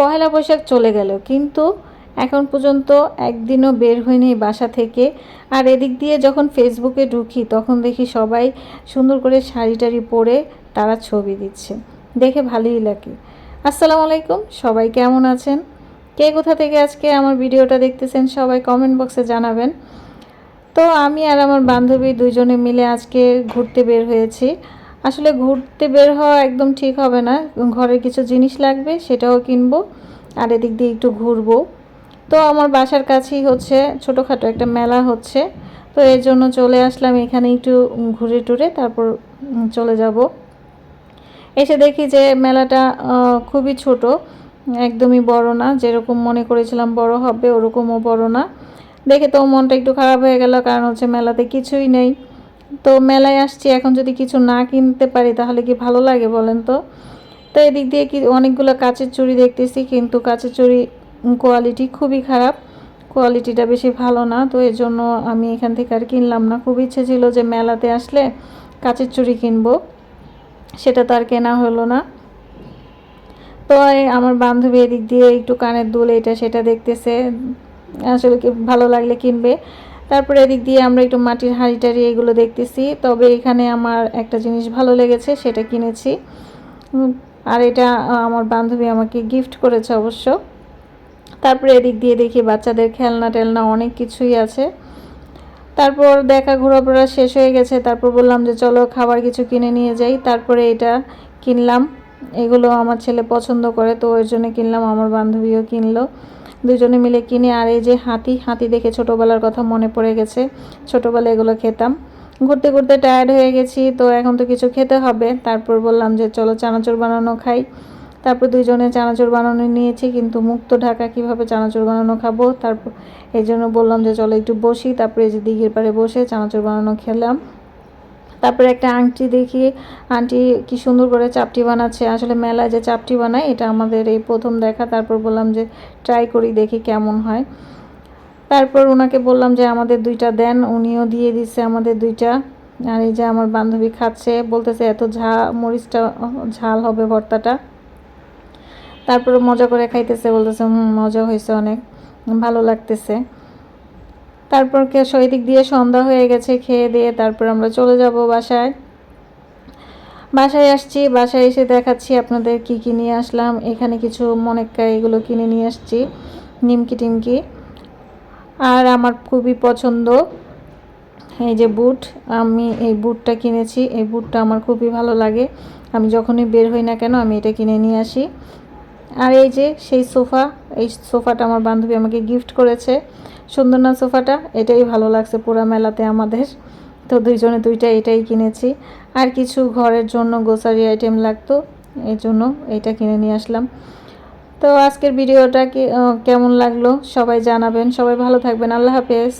পহেলা বৈশাখ চলে গেল, কিন্তু এখন পর্যন্ত একদিনও বের হয়নি বাসা থেকে। আর এদিক দিয়ে যখন ফেসবুকে ঢুকি, তখন দেখি সবাই সুন্দর করে শাড়ি টাড়ি পরে তারা ছবি দিচ্ছে। দেখে ভালোই লাগে। আসসালামু আলাইকুম, সবাই কেমন আছেন? কে কোথা থেকে আজকে আমার ভিডিওটা দেখতেছেন সবাই কমেন্ট বক্সে জানাবেন। তো আমি আর আমার বান্ধবী দুজনে মিলে আজকে ঘুরতে বের হয়েছি। আসলে ঘুরতে বের হওয়া একদম ঠিক হবে না। ঘরের কিছু জিনিস লাগবে, সেটাও কিনবো, আর এদিক দিয়ে একটু ঘুরবো। তো আমার বাসার কাছেই হচ্ছে, ছোটোখাটো একটা মেলা হচ্ছে। তো এর জন্য চলে আসলাম এখানে একটু ঘুরে টুরে, তারপর চলে যাব। এসে দেখি যে মেলাটা খুবই ছোট, একদমই বড় না। যেরকম মনে করেছিলাম বড় হবে, ওরকমও বড় না। দেখে তো মনটা একটু খারাপ হয়ে গেল, কারণ হচ্ছে মেলাতে কিছুই নেই। তো মেলায় আসছি, এখন যদি কিছু না কিনতে পারি তাহলে কি ভালো লাগে বলেন তো? তো এদিক দিয়ে কি অনেকগুলো কাচের চুড়ি দেখতেছি, কিন্তু কাচের চুড়ি কোয়ালিটি খুবই খারাপ কোয়ালিটিটা বেশি ভালো না, তো এর জন্য আমি এখান থেকে আর কিনলাম না। খুব ইচ্ছে ছিল যে মেলাতে আসলে কাঁচের চুড়ি কিনবো, সেটা তো আর কেনা হলো না। তো আমার বান্ধবী এদিক দিয়ে একটু কানের দুল, এটা সেটা দেখতেছে, আসলে কি ভালো লাগলে কিনবে। তারপরে এদিক দিয়ে আমরা একটু মাটির হাঁড়ি টাড়ি এগুলো দেখতেছি। তবে এখানে আমার একটা জিনিস ভালো লেগেছে, সেটা কিনেছি। আর এটা আমার বান্ধবী আমাকে গিফট করেছে অবশ্য। তারপরে এদিক দিয়ে দেখি বাচ্চাদের খেলনা টেলনা অনেক কিছুই আছে। তারপর দেখা ঘোরাফেরা শেষ হয়ে গেছে। তারপর বললাম যে, চলো খাবার কিছু কিনে নিয়ে যাই। তারপরে এটা কিনলাম। এগুলো আমার ছেলে পছন্দ করে, তো ওর জন্য কিনলাম, আমার বান্ধবীও কিনলো। দুজনে মিলে কিনে, আর এই যে হাতি হাতি দেখে ছোটোবেলার কথা মনে পড়ে গেছে। ছোটোবেলায় এগুলো খেতাম। ঘুরতে ঘুরতে টায়ার্ড হয়ে গেছি, তো এখন তো কিছু খেতে হবে। তারপর বললাম যে, চলো চানাচুর বানানো খাই। তারপর দুইজনে চানাচুর বানানো নিয়েছি, কিন্তু মুক্ত ঢাকা কীভাবে চানাচুর বানানো খাব? তারপর এই জন্য বললাম যে, চলো একটু বসি। তারপরে যে দিঘির পাড়ে বসে চানাচুর বানানো খেলাম। তারপরে একটা আংটি দেখি। আন্টি কি সুন্দর করে চাপটি বানাচ্ছে। আসলে মেলায় যে চাপটি বানায়, এটা আমাদের এই প্রথম দেখা। তারপর বললাম যে ট্রাই করি, দেখি কেমন হয়। তারপর ওনাকে বললাম যে আমাদের দুইটা দেন। উনিও দিয়ে দিচ্ছে আমাদের দুইটা। আর এই যে আমার বান্ধবী খাচ্ছে, বলতেছে এত ঝা, মরিচটা, ঝাল হবে ভর্তাটা। তারপরে মজা করে খাইতেছে, বলতেছে, হুম, মজা হয়েছে অনেক। ভালো লাগতেছে। তারপর কে দিক দিয়ে সন্ধ্যা হয়ে গেছে, খেয়ে দিয়ে তারপর আমরা চলে যাব বাসায়। বাসায় আসছি, বাসায় এসে দেখাচ্ছি আপনাদের কি কি নিয়ে আসলাম। এখানে কিছু মনেক্কা এগুলো কিনে নিয়ে আসছি, নিমকি টিমকি। আর আমার খুবই পছন্দ এই যে বুট। আমি এই বুটটা কিনেছি, এই বুটটা আমার খুবই ভালো লাগে। আমি যখনই বের হই না কেন, আমি এটা কিনে নিয়ে আসি। আর এই যে সেই সোফা, এই সোফাটা আমার বান্ধবী আমাকে গিফট করেছে। সুন্দর না সোফাটা, এটাই ভালো লাগছে পুরা মেলাতে আমাদের। তো দুইজনে দুইটা এটাই কিনেছি। আর কিছু ঘরের জন্য গ্রোসারি আইটেম লাগতো এই জন্য এটা কিনে নিয়ে আসলাম। তো আজকের ভিডিওটা কেমন লাগল? সবাই জানাবেন। সবাই ভালো থাকবেন। আল্লাহ হাফেজ।